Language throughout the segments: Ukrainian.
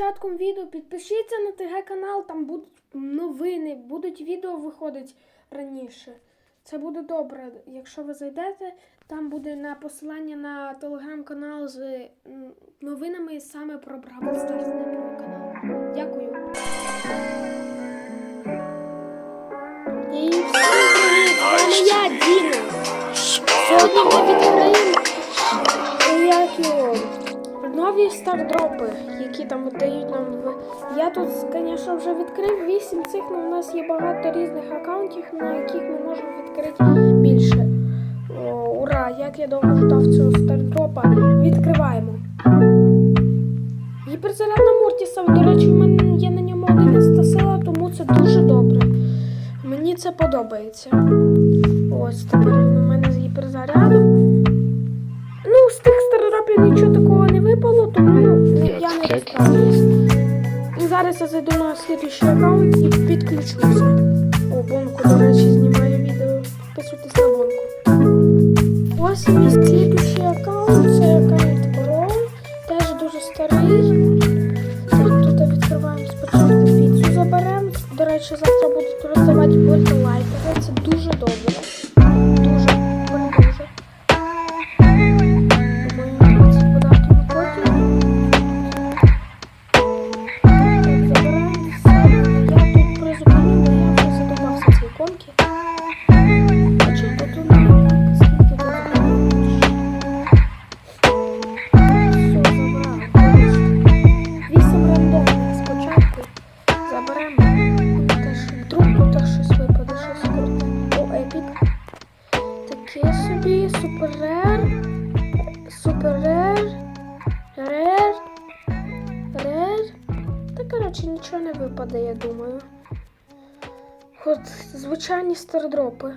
початком відео підпишіться на ТГ канал, там будуть новини, будуть відео виходити раніше. Це буде добре. Якщо ви зайдете, там буде на посилання на телеграм-канал з новинами саме про Бравл Старс, не про канал. Дякую. І всім привіт! З вами я, Діна. Сьогодні ми відкриємо як його, нові стардропи, які там дають нам. Я тут, звісно, вже відкрив 8 цих, але у нас є багато різних аккаунтів, на яких ми можемо відкрити більше. О, ура! Як я довго ждав цього стардропа. Відкриваємо. Гіперзаряд на Мортіса, до речі, в мене є на ньому 11 сила, тому це дуже добре. Мені це подобається. Ось тепер він у мене з гіперзарядом. Нічого такого не випало, тому я не розправлюсь. Зараз я зайду на слідуючий аккаунт і підключуся. О, Бонку, до речі, знімаю відео. Підписуйтесь на Бонку. Ось мій слідуючий аккаунт стардропи.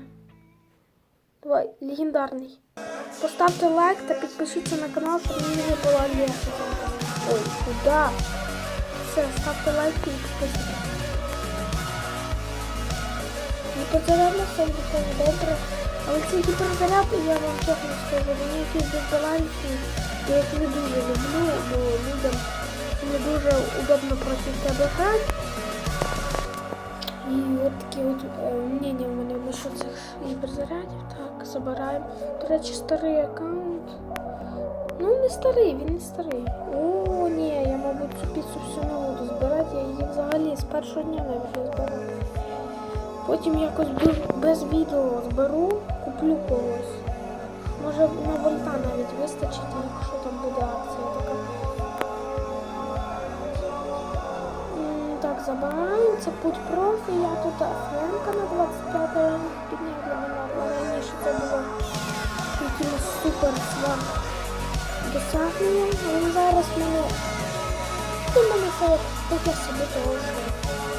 Давай, легендарний. Поставте лайк та підпишіться на канал, щоб мені не було легше. Ой, куди? Все, ставте лайк і підписуйтесь. На все буде добре. Але цей гіперзаряд, я вам чесно скажу, вони якісь дисбалансні. Я їх не дуже люблю, бо людям не дуже удобно проти тебе грати. І от такі от е, мнення в мене насчет цих гіперзарядів. Так, забираємо. До речі, старий аккаунт. Ну, не старий, він не старий. О, ні, я, мабуть, цю піцу всю не буду збирати. Я її взагалі з першого дня не збирав. Потім якось без відео зберу, куплю когось. Може на вольта навіть вистачить, якщо там буде акція така. Це путь профі. Я тут Френка на 25 ранг підняв для мене, але раніше це було якимось супер свар досягненням. Але зараз мене ну, мене це таке собі того,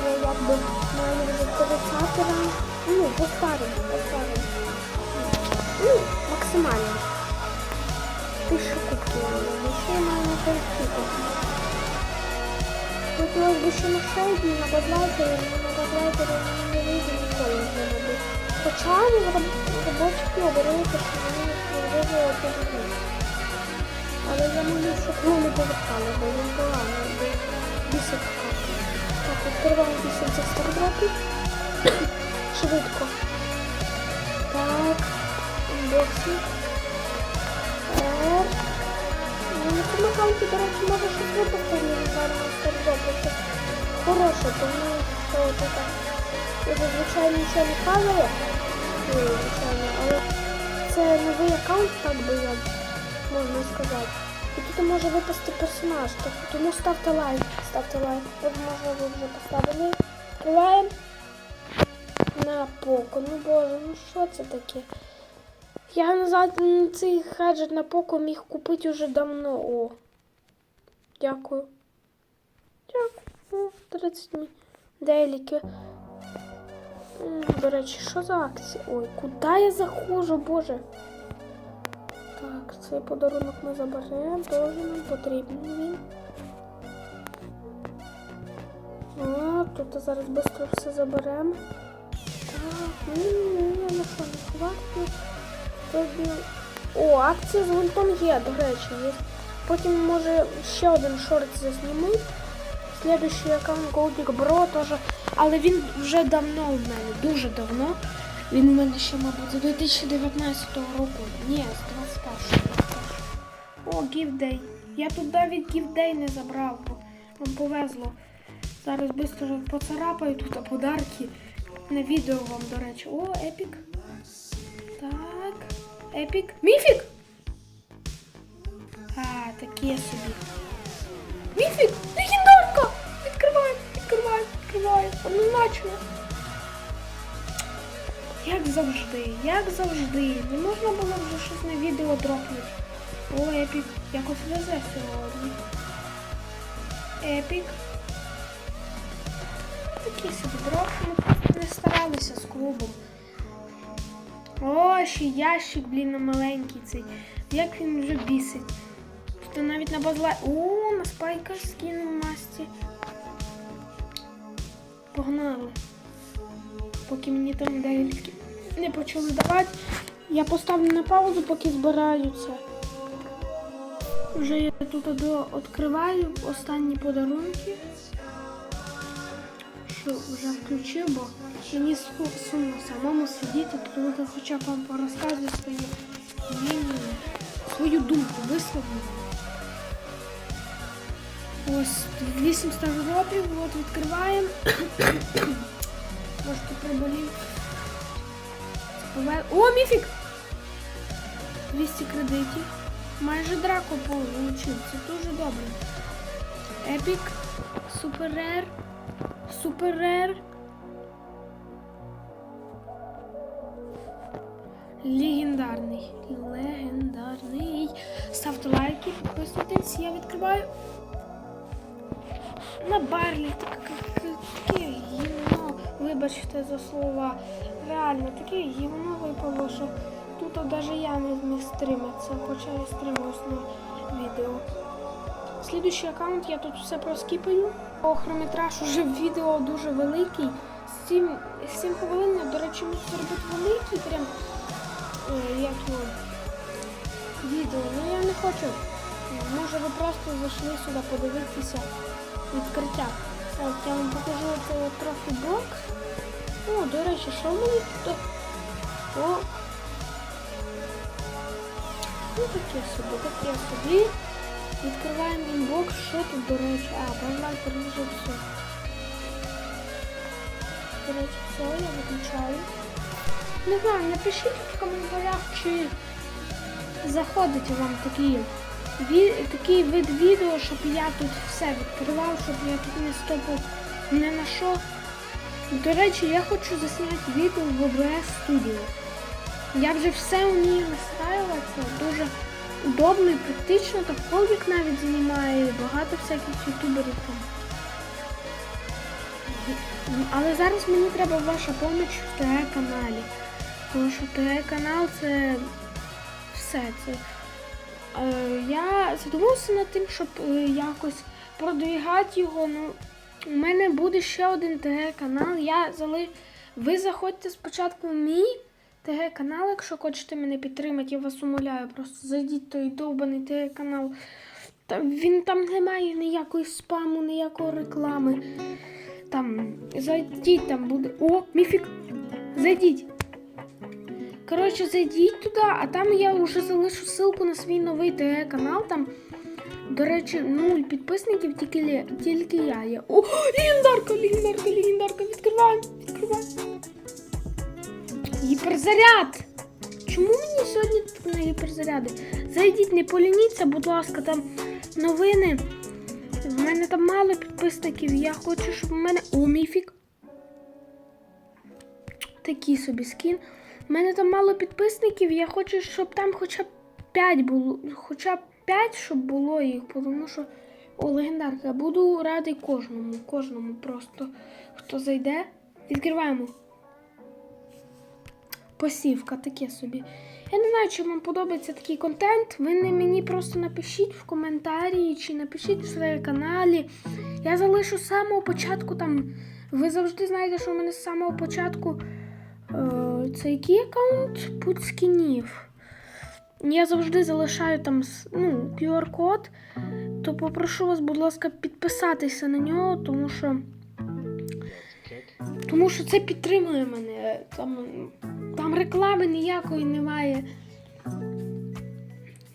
я якби маю вже 30 ранг. Ну, по старому, по старому. Ну, максимально. Тисячу кубків. Ще маю на 5 кубків. Хотілося б ще на шейді, на бадлайтері, але на не вийде ніколи вже робити. Хоча робочі говорили, що вони можливо повинні. Але я можу, щоб його не повертали, бо він поганий, бо хати. Так, відкриваємо після цих стардропів. Швидко. Так, унбоксинг. Р. Ну, на цьому до речі, може щось випустити легендарного стардропу. Це хороше, тому що таке. Я зазвичай нічого не падає. Ну, звичайно, але це новий аккаунт, так би я можна сказати. І тут може випасти персонаж. Так, тому ставте лайк. Ставте лайк. От може ви вже поставили. Відкриваємо. На поко. Ну боже, ну що це таке? Я назад цей гаджет на поко міг купити уже давно. О. Дякую. О, 30 мі- деліки. До речі, що за акція? Ой, куди я заходжу, боже? Так, цей подарунок ми заберемо, теж нам потрібен він. О, тут зараз швидко все заберемо. Так, ні, на що не хватить. Тоді... О, акція з вольтом є, до речі, є. Потім може ще один шорт засніму. Слідуючий аккаунт Голдік Бро теж. Але він вже давно в мене, дуже давно. Він у мене ще, мабуть, з 2019 року. Ні, з 21-го. О, гівдей. Я тут навіть гівдей не забрав, бо вам повезло. Зараз швидко поцарапаю тут подарки. На відео вам, до речі. О, епік. Так. Епік. Міфік! А, таке собі. Міфік! Легендарка! Відкривай. Однозначно. Як завжди, як завжди. Не можна було вже щось на відео дропнути. О, епік. Якось везе сьогодні. Епік. Такі собі дроп. Ми просто не старалися з клубом. О, ще ящик, блін, маленький цей. Як він вже бісить. Тут навіть на базлай. О, на спайка скинув масті. Погнали. Поки мені там деякі не почали давати. Я поставлю на паузу, поки збираються. Вже я тут відкриваю останні подарунки. Що вже включив, бо мені су- сумно самому сидіти, тому хоча б вам порозказую мнення, свою думку висловлю. Ось 800 років, от відкриваємо. Можете приболів. Пове- О, міфік! 200 кредитів. Майже драку получив. Це дуже добре. Епік. Супер рер. Супер рер. Легендарний. Легендарний. Ставте лайки, підписуйтесь, я відкриваю. На барлі так- таке гівно. Вибачте за слова. Реально, таке гівно випало, що тут навіть я не зміг стриматися, хоча я стримуюсь на відео. Слідуючий аккаунт я тут все проскіпаю. О, хронометраж уже в відео дуже великий. 7, 7 хвилин, до речі, міг зробити великий прям е, як його, відео. Ну я не хочу. Може ви просто зайшли сюди подивитися відкриття. Так, я вам покажу цей трохи бокс. О, до речі, що в мене тут? О. Ну таке собі, таке собі. Відкриваємо інбокс, що тут, до речі, а, базлай переложив все. До речі, все, я виключаю. Не знаю, напишіть в коментарях, чи заходить вам такі, такий вид відео, щоб я тут все відкривав, щоб я тут не стопав не на що. До речі, я хочу засняти відео в OBS Studio. Я вже все вмію настраювати, це дуже удобно і практично, та Холвік навіть знімає, багато всяких ютуберів там. Але зараз мені треба ваша допомога в ТГ-каналі. Тому що ТГ-канал це все. Це, я задумався над тим, щоб е, якось продвігати його. Ну, у мене буде ще один ТГ-канал. Я зали... Ви заходьте спочатку в мій ТГ-канал, якщо хочете мене підтримати, я вас умоляю. Просто зайдіть той довбаний ТГ-канал. Та він там немає ніякої спаму, ніякої реклами. Там зайдіть, там буде. О, міфік! Зайдіть. Коротше, зайдіть туди, а там я вже залишу ссылку на свій новий ТГ канал. Там, до речі, нуль підписників, тільки, тільки я є. О, легендарка, легендарка, легендарка. Відкриваємо, відкриваємо. Гіперзаряд! Чому мені сьогодні тут на гіперзаряди? Зайдіть, не полініться, будь ласка, там новини. В мене там мало підписників. Я хочу, щоб в мене. О, міфік. Такий собі скін. У мене там мало підписників. Я хочу, щоб там хоча б 5 було. Хоча б 5, щоб було їх. Тому що. О, легендарка. Буду радий кожному. Кожному просто. Хто зайде. Відкриваємо. Посівка, таке собі. Я не знаю, чи вам подобається такий контент. Ви не мені просто напишіть в коментарі чи напишіть в своєму каналі. Я залишу з самого початку там. Ви завжди знаєте, що у мене з самого початку це який аккаунт путь скінів. Я завжди залишаю там ну, QR-код то попрошу вас, будь ласка, підписатися на нього, тому що. Тому що це підтримує мене. Там, там реклами ніякої немає.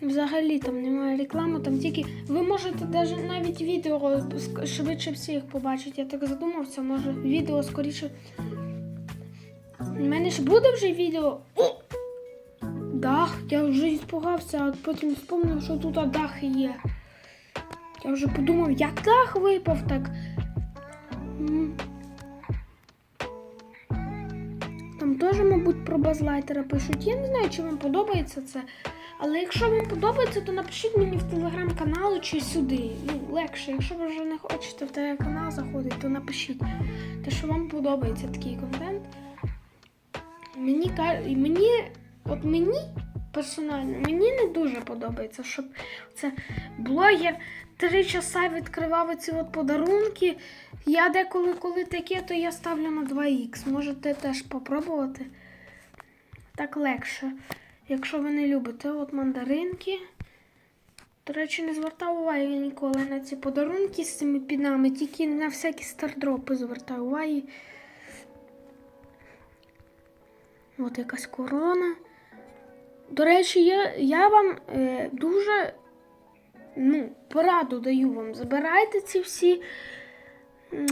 Взагалі там немає реклами, там тільки. Ви можете навіть відео швидше всіх побачити. Я так задумався, може відео скоріше. У мене ж буде вже відео. О! Дах, я вже іспугався, а потім вспомнив, що тут дах є. Я вже подумав, як дах випав так. Там теж, мабуть, про базлайтера пишуть. Я не знаю, чи вам подобається це. Але якщо вам подобається, то напишіть мені в телеграм-канал чи сюди. Ну, легше. Якщо ви вже не хочете в телеграм-канал заходити, то напишіть. Те, що вам подобається такий контент. Мені мені, от мені персонально, мені не дуже подобається, щоб це блогер три часа відкривав ці от подарунки. Я деколи, коли таке, то я ставлю на 2х. Можете теж попробувати. Так легше. Якщо ви не любите от мандаринки. До речі, не звертав уваги ніколи на ці подарунки з цими пінами, тільки на всякі стардропи звертаю уваги. От якась корона. До речі, я, я вам е, дуже ну, пораду даю вам. Забирайте ці всі,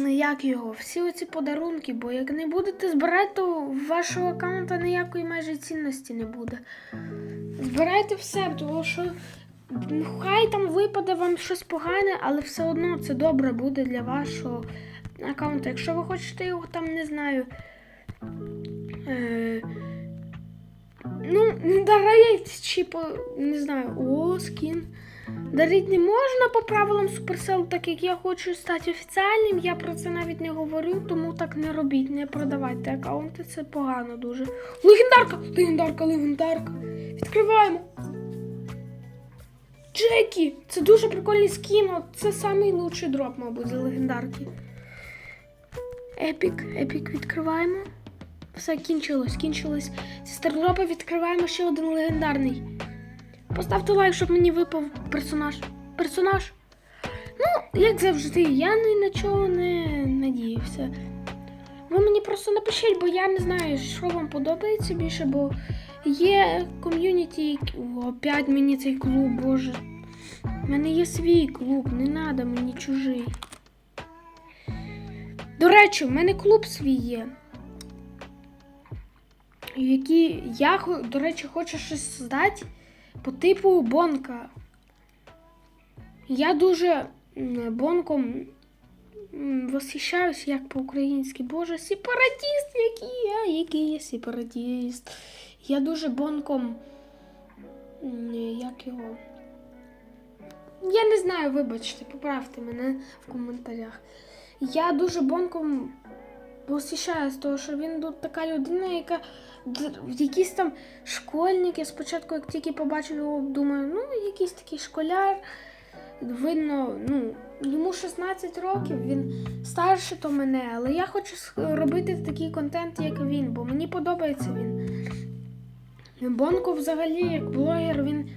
як його, всі оці подарунки, бо як не будете збирати, то вашого аккаунта ніякої майже цінності не буде. Збирайте все, тому що хай там випаде вам щось погане, але все одно це добре буде для вашого аккаунта. Якщо ви хочете його там, не знаю. Е, ну, дарить чи по. не знаю, о, скін. Дарить не можна по правилам Supercell, так як я хочу стати офіціальним, я про це навіть не говорю, тому так не робіть, не продавайте аккаунти, це погано дуже. Легендарка! Легендарка, легендарка. Відкриваємо. Джекі! Це дуже прикольний скін, це лучший дроп, мабуть, за легендарки. Епік, епік відкриваємо. Все, кінчилось, кінчилось. Ці стардропи відкриваємо ще один легендарний. Поставте лайк, щоб мені випав персонаж. Персонаж. Ну, як завжди, я ні на чого не надіявся. Ви мені просто напишіть, бо я не знаю, що вам подобається більше, бо є ком'юніті, опять мені цей клуб, боже. У мене є свій клуб, не треба мені чужий. До речі, в мене клуб свій є. Які я, до речі, хочу щось здати по типу Бонка. Я дуже Бонком восхищаюсь, як по-українськи. Боже, сепаратіст, який я, який я сепаратіст. Я дуже Бонком. Як його? Я не знаю, вибачте, поправте мене в коментарях. Я дуже Бонком восхищаюсь, того, що він тут така людина, яка якісь там школьники. Спочатку, як тільки побачив його, думаю, ну, якийсь такий школяр. Видно, ну, йому 16 років, він старше то мене, але я хочу робити такий контент, як він, бо мені подобається він. Бонко взагалі, як блогер, він.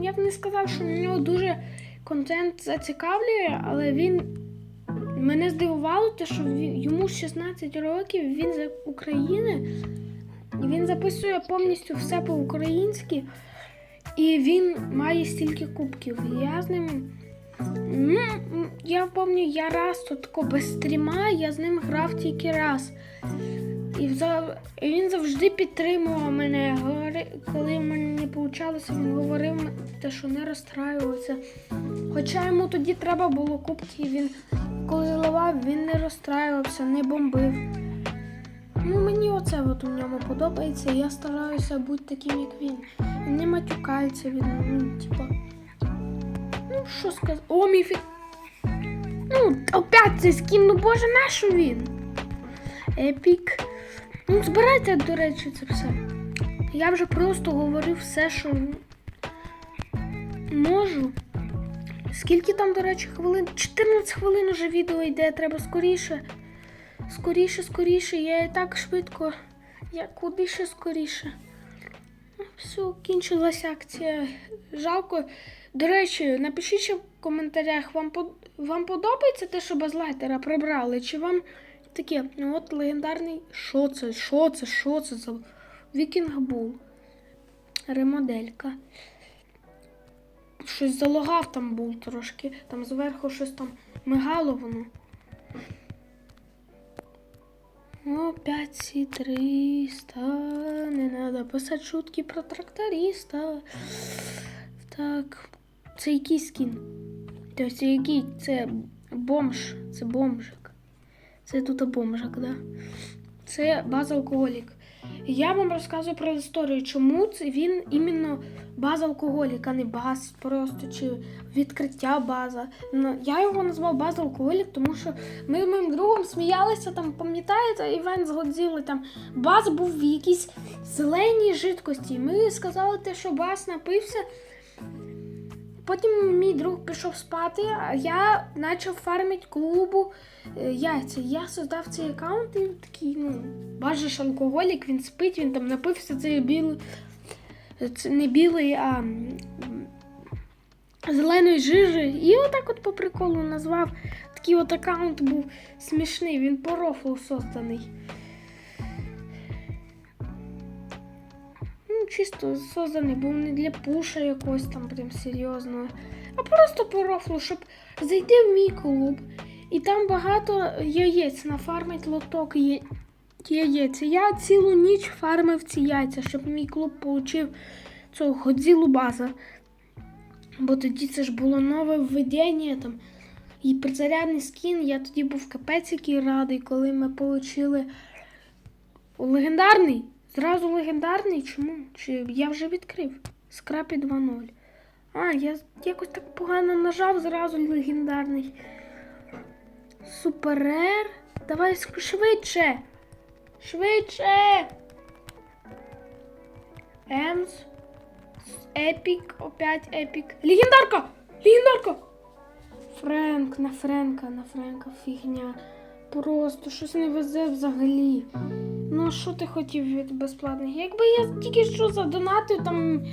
Я б не сказав, що на нього дуже контент зацікавлює, але він мене здивувало, те, що йому 16 років, він з України, і він записує повністю все по-українськи, і він має стільки кубків. Я з ним. Ну, я пам'ятаю, я раз тут тако без стріма, я з ним грав тільки раз. І він завжди підтримував мене. Коли в мене не вийшло, він говорив те, що не розстраювався. Хоча йому тоді треба було кубки, він коли ливав, він не розстраювався, не бомбив. Ну, мені оце от у ньому подобається, я стараюся бути таким, як він. Він не матюкається, він, ну, типа. Ну, що сказати? О, мій фі... Ну, опять цей скін, ну боже, нащо він? Епік. Ну, збирайте, до речі, це все. Я вже просто говорив все, що можу. Скільки там, до речі, хвилин? 14 хвилин уже відео йде, треба скоріше. Скоріше, скоріше, я і так швидко. Я куди ще скоріше. Все, кінчилася акція. Жалко. До речі, напишіть ще в коментарях, вам, вам подобається те, що базлайтера прибрали? Чи вам таке, ну от легендарний. Що це? Що це? Що це за Вікінг Бул? Ремоделька. Щось залогав там був трошки. Там зверху щось там мигало воно. Опять ці 300. Не треба писати шутки про тракториста. Так. Це який скін? Тобто який? Це бомж. Це бомжик. Це тут бомжик, да? Це база алкоголік. Я вам розказую про історію, чому він іменно база алкоголік, а не баз просто чи відкриття база. Ну, я його назвав база алкоголік, тому що ми з моїм другом сміялися там, пам'ятаєте, івент з Годзілли, там баз був в якійсь зеленій жидкості. Ми сказали те, що баз напився. Потім мій друг пішов спати, а я почав фармити клубу е, яйця. Я создав цей аккаунт і такий, ну, бачиш, алкоголік, він спить, він там напився цей білий. Це не білий, а зеленої жижі. І отак от по приколу назвав. Такий от аккаунт був смішний, він по рофлу созданий. Чисто созданий був не для пуша якогось там прям серйозного, а просто по рофлу, щоб зайти в мій клуб. І там багато яєць нафармить лоток яєць. Я цілу ніч фармив ці яйця, щоб мій клуб отримав цього ходзілу база. Бо тоді це ж було нове введення там. І призарядний скін, я тоді був капець який радий, коли ми отримали легендарний. Зразу легендарний? Чому? Чи я вже відкрив? Скрапі 2.0. А, я якось так погано нажав, зразу легендарний. Суперер. Давай швидше. Швидше. Емс. Епік. Опять епік. Легендарка! Легендарка! Френк, на Френка, на Френка фігня. Просто щось не везе взагалі. Ну, а що ти хотів від безплатних? Якби я тільки що задонатив там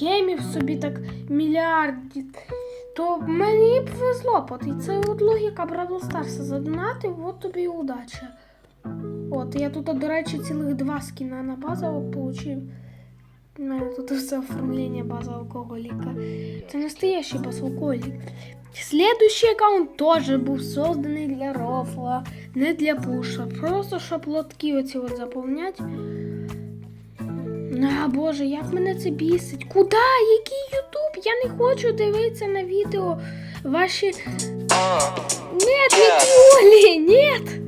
гемів собі так мільярдів, то мені б повезло. От, і це от логіка Бравл Старса задонатив, от тобі і удача. От, я тут, до речі, цілих два скіна на базу отримав. У мене тут все оформлення база алкоголіка. Це настоящий баз алкоголік. Следующий аккаунт тоже був созданий для рофла, не для пуша. Просто щоб лотки оці от заповнять. А, боже, як мене це бісить. Куда? Який Ютуб? Я не хочу дивитися на відео ваші. Нет, Ніколі, нет!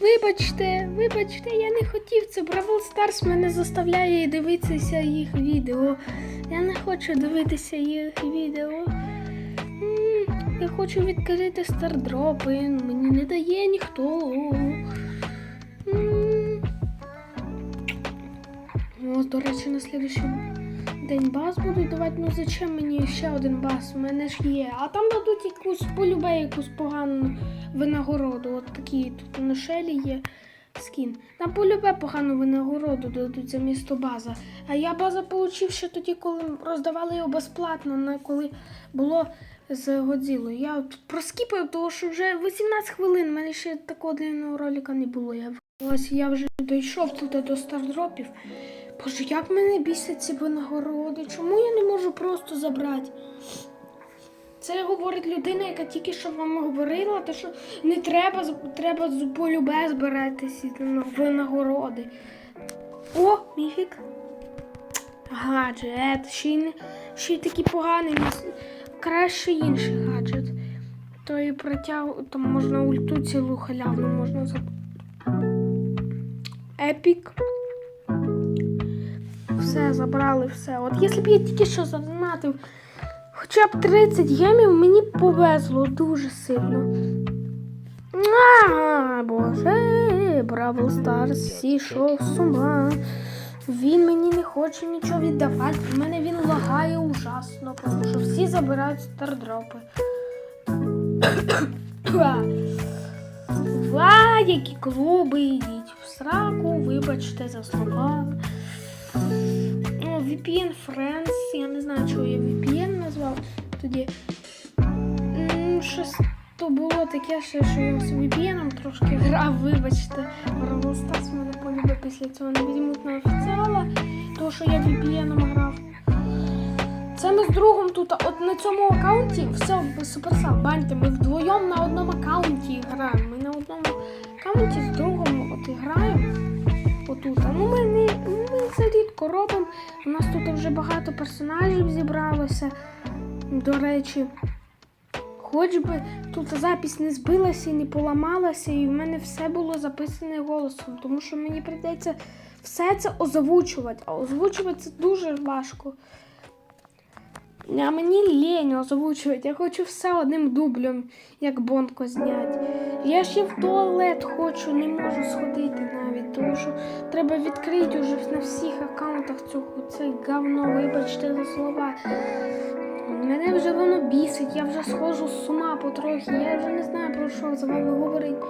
Вибачте, вибачте, я не хотів це. Бравл Старс мене заставляє дивитися їх відео. Я не хочу дивитися їх відео. Я хочу відкрити стардропи, мені не дає ніхто. Ось, до речі, на слідуючий день баз будуть давати. Ну зачем мені ще один баз? У мене ж є. А там дадуть якусь полюбе, якусь погану винагороду. От такі тут на шелі є скін. Там полюбе погану винагороду дадуть за місто база. А я база отримав ще тоді, коли роздавали його безплатно, коли було з Годзілою. Я от проскіпаю, тому що вже 18 хвилин, в мене ще такого длинного ролика не було. Я ось я вже дійшов тут до стардропів. Боже, як мене бісять ці винагороди? Чому я не можу просто забрати? Це говорить людина, яка тільки що вам говорила, те, що не треба, треба полюбе збирати ці ну, винагороди. О, міфік. Гаджет. Ще й, ще й такий поганий. Краще інший гаджет. То і протяг, там можна ульту цілу халявну можна за. Епік. Все, забрали все. От якщо б я тільки що задонатив хоча б 30 гемів, мені повезло дуже сильно. А, боже, Бравл Старс зійшов з ума. Він мені не хоче нічого віддавати. У мене він лагає ужасно, тому що всі забирають стардропи. Ва, які клуби йдіть в сраку, вибачте за слова. VPN Friends, я не знаю, чого я VPN назвав тоді. Щось то було таке, ще, що я з VPN трошки грав, вибачте. Бравл мене полюбив після цього не візьмуть на офіціала, тому що я VPN грав. Це ми з другом тут, от на цьому аккаунті, все, суперсал, баньте, ми вдвоєм на одному аккаунті граємо. Ми на одному аккаунті з другом от граємо. Отут. А Ну ми не ми це рідко робимо. У нас тут вже багато персонажів зібралося. До речі, хоч би тут запись не збилася і не поламалася, і в мене все було записане голосом, тому що мені прийдеться все це озвучувати. А озвучувати це дуже важко. А мені лінь озвучувати. Я хочу все одним дублем, як Бонко зняти. Я ще в туалет хочу, не можу сходити навіть, тому що треба відкрити уже на всіх аккаунтах цього це говно, вибачте за слова. Мене вже воно бісить, я вже схожу з ума потрохи, я вже не знаю про що з вами говорити.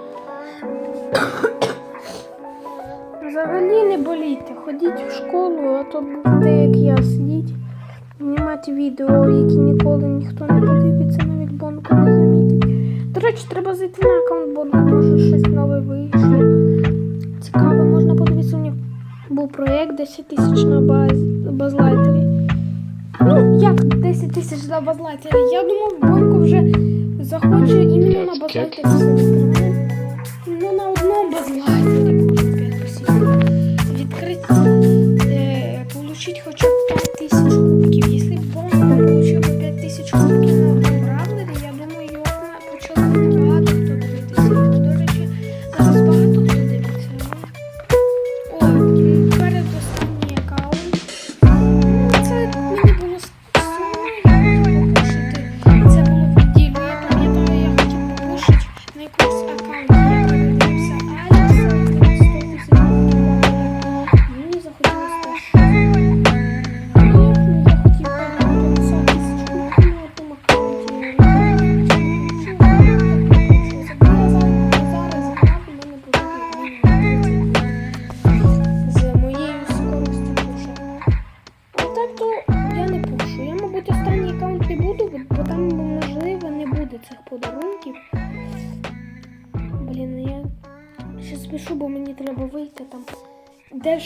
Взагалі не болійте, ходіть в школу, а то будете як я сидіть, знімати відео, які ніколи ніхто не подивиться, навіть Бонко не замітить. До речі, треба зайти на аккаунт Бонко, може щось нове вийшло. Цікаво, можна подивитися, у нього був проєкт 10 тисяч на баз, базлайтері. Ну, як 10 тисяч на базлайтері? Я думав, Бойко вже захоче іменно на базлайтері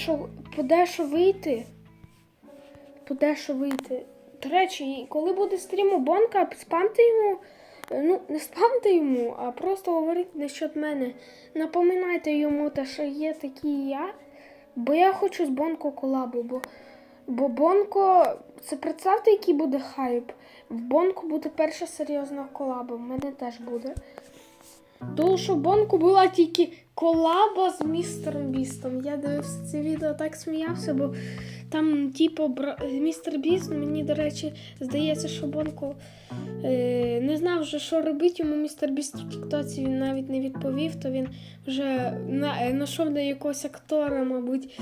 Дещо, по дещо вийти. По дещо вийти. До речі, коли буде стрім у Бонка, спамте йому. е, Ну, не спамте йому, а просто говоріть насчет мене. Напоминайте йому те, що є такий я. Бо я хочу з Бонко колабу, бо, бо Бонко. Це представте, який буде хайп. В Бонку буде перша серйозна колаба. В мене теж буде. Тому що Бонку була тільки колаба з містером Бістом. Я дивився це відео, так сміявся, бо там, типу, бра... містер Біст, мені, до речі, здається, що Бонко е... не знав вже, що робити. Йому містер Біст в Тіктоці він навіть не відповів, то він вже е, знайшов на якогось актора, мабуть,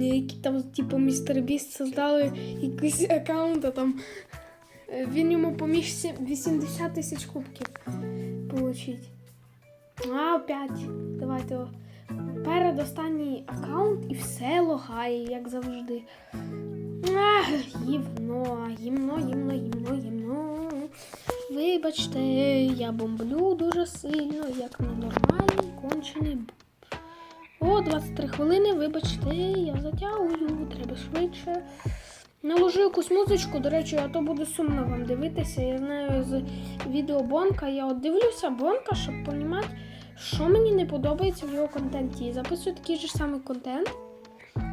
який там, типу, містер Біст создали якийсь аккаунт, а там е, він йому поміг 80 тисяч кубків получить. А, опять. Давайте. о. Передостанній аккаунт і все логає, як завжди. Ах, гівно, гімно, гімно, гімно, гімно. Вибачте, я бомблю дуже сильно, як ненормальний кончений. О, 23 хвилини, вибачте, я затягую, треба швидше. Наложу якусь музичку, до речі, а то буде сумно вам дивитися. Я знаю з відео Бонка. Я от дивлюся Бонка, щоб розуміти, що мені не подобається в його контенті. Записую такий же самий контент,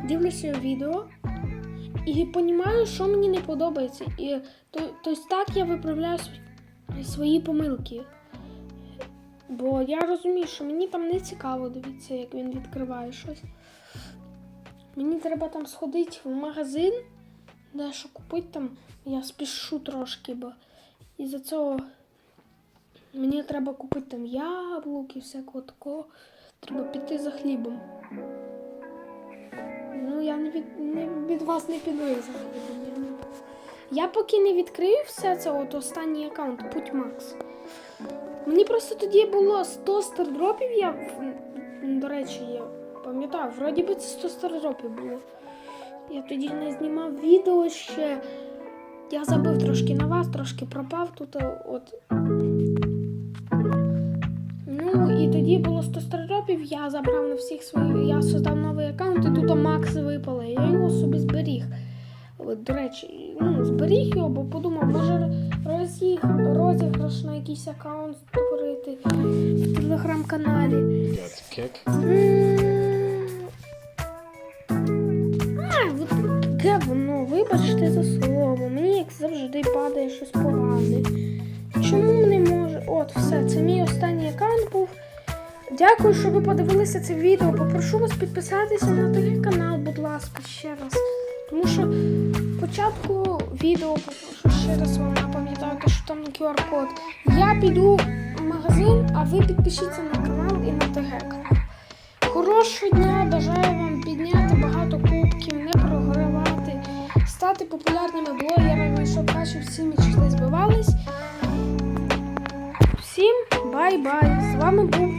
дивлюся його відео і розумію, що мені не подобається. І то, тобто так я виправляю свої помилки. Бо я розумію, що мені там не цікаво дивитися, як він відкриває щось. Мені треба там сходити в магазин, дещо купити там. Я спішу трошки, бо із-за цього мені треба купити там яблук і всякого такого. Треба піти за хлібом. Ну, я не від, не, від вас не піду за хлібом. Я, не... я поки не відкрию все це, от останній аккаунт, Путь Макс. Мені просто тоді було 100 стардропів, я, до речі, я пам'ятаю, вроді би це 100 стардропів було. Я тоді не знімав відео ще. Я забив трошки на вас, трошки пропав тут. От. Ну і тоді було 100 стартапів, я забрав на всіх свої. Я создав новий аккаунт, і тут Макс випали. Я його собі зберіг. От, до речі, ну, зберіг його, бо подумав, може розіг, розіграш на якийсь аккаунт створити в телеграм-каналі. Таке воно, вибачте за слово. Мені як завжди падає щось погане. Чому не може? От, все, це мій останній аккаунт був. Дякую, що ви подивилися це відео. Попрошу вас підписатися на той канал, будь ласка, ще раз. Тому що спочатку відео попрошу ще раз вам напам'ятати, що там QR-код. Я піду в магазин, а ви підпишіться на канал і на ТГ канал. Хорошого дня, бажаю вам підняти багато кубків, не програвати, стати популярними блогерами, щоб ваші всі мечти збивались. Всім бай-бай! З вами був